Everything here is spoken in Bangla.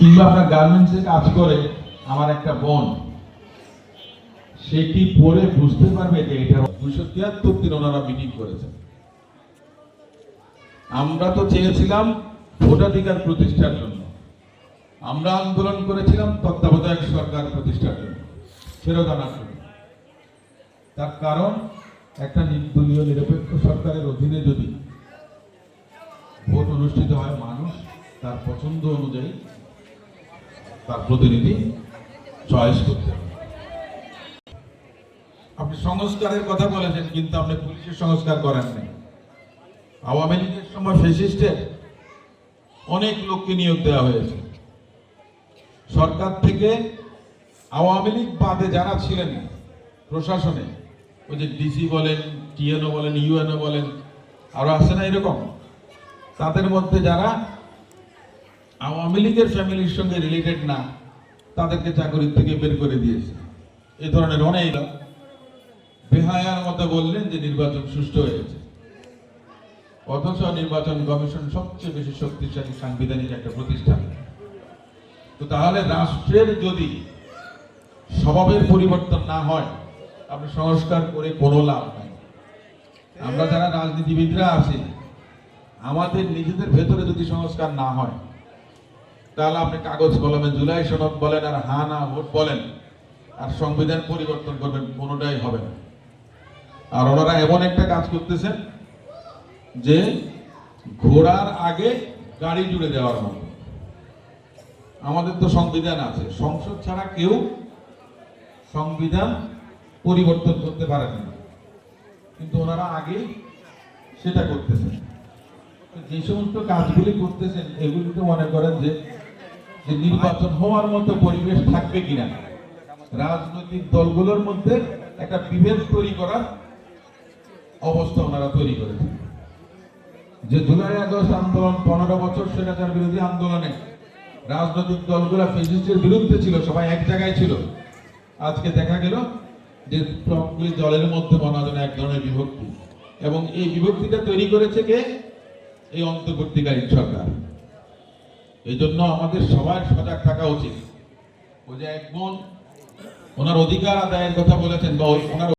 কিংবা আপনার গার্মেন্টসে কাজ করে, আমার একটা বোন সেটি পরে বুঝতে পারবে যে এটা দুশো তিয়াত্তর দিন ওনারা মিটিং করেছেন? আমরা তো চেয়েছিলাম ভোটাধিকার প্রতিষ্ঠার জন্য। আমরা আন্দোলন করেছিলাম তত্ত্বাবধায়ক সরকার প্রতিষ্ঠার জন্য। ফেরত আনার জন্য। তার কারণ, একটা নির্দলীয় নিরপেক্ষ সরকারের অধীনে যদি ভোট অনুষ্ঠিত হয় মানুষ, তার পছন্দ অনুযায়ী তার প্রতিনিধি চয়েস করতে। হবে আপনি সংস্কারের কথা বলেছেন, কিন্তু আপনি পুলিশের সংস্কার করেন নাই। আওয়ামী লীগের সময় ফেসিস্টের অনেক লোককে নিয়োগ দেওয়া হয়েছে। সরকার থেকে আওয়ামী লীগ বাদে যারা ছিলেন প্রশাসনে, ওই যে ডিসি বলেন টিএনও বলেন ইউএনও বলেন, আরও আছে না এরকম? তাদের মধ্যে যারা আওয়ামী লীগের ফ্যামিলির সঙ্গে রিলেটেড না, তাদেরকে চাকরি থেকে বের করে দিয়েছে। এ ধরনের অনেক বেহায়ার মতো বললেন যে নির্বাচন সুষ্ঠু হয়েছে অথচ নির্বাচন কমিশন সবচেয়ে বেশি শক্তিশালী সাংবিধানিক একটা প্রতিষ্ঠান। তো তাহলে রাষ্ট্রের যদি স্বভাবের পরিবর্তন না হয়, আপনি সংস্কার করে কোনো লাভ নাই। আমরা যারা রাজনীতিবিদরা আছি, আমাদের নিজেদের ভেতরে যদি সংস্কার না হয় তাহলে আপনি কাগজ কলমে জুলাই সনদ বলেন আর হা না ভোট বলেন, আর সংবিধান পরিবর্তন করবেন, কোনোটাই হবে না। আর ওনারা এমন একটা কাজ করতেছেন যে ঘোড়ার আগে গাড়ি জুড়ে দেওয়ার মতো। আমাদের তো সংবিধান আছে, সংসদ ছাড়া কেউ সংবিধান পরিবর্তন করতে পারেন না। কিন্তু ওনারা আগে সেটা করতেছেন। যে সমস্ত কাজগুলি করতেছেন, এগুলিতে মনে করেন যে যে নির্বাচন হওয়ার মতো পরিবেশ থাকবে কিনা। রাজনৈতিক দলগুলোর মধ্যে একটা বিভেদ তৈরি করার অবস্থা ওনারা তৈরি করেছেন। যে জুলাই আগস্ট আন্দোলন, পনেরো বছর স্বৈরাচার বিরোধী আন্দোলনে রাজনৈতিক দলগুলো ফেসিস্টের বিরুদ্ধে ছিল, সবাই এক জায়গায় ছিল। আজকে দেখা গেল যে সবগুলি দলের মধ্যে হয় এক ধরনের বিভক্তি। এবং এই বিভক্তিটা তৈরি করেছে কে? এই অন্তর্বর্তীকালীন সরকার। এই জন্য আমাদের সবার সজাগ থাকা উচিত। ওই যে এক বোন ওনার অধিকার আদায়ের কথা বলেছেন বা ওনার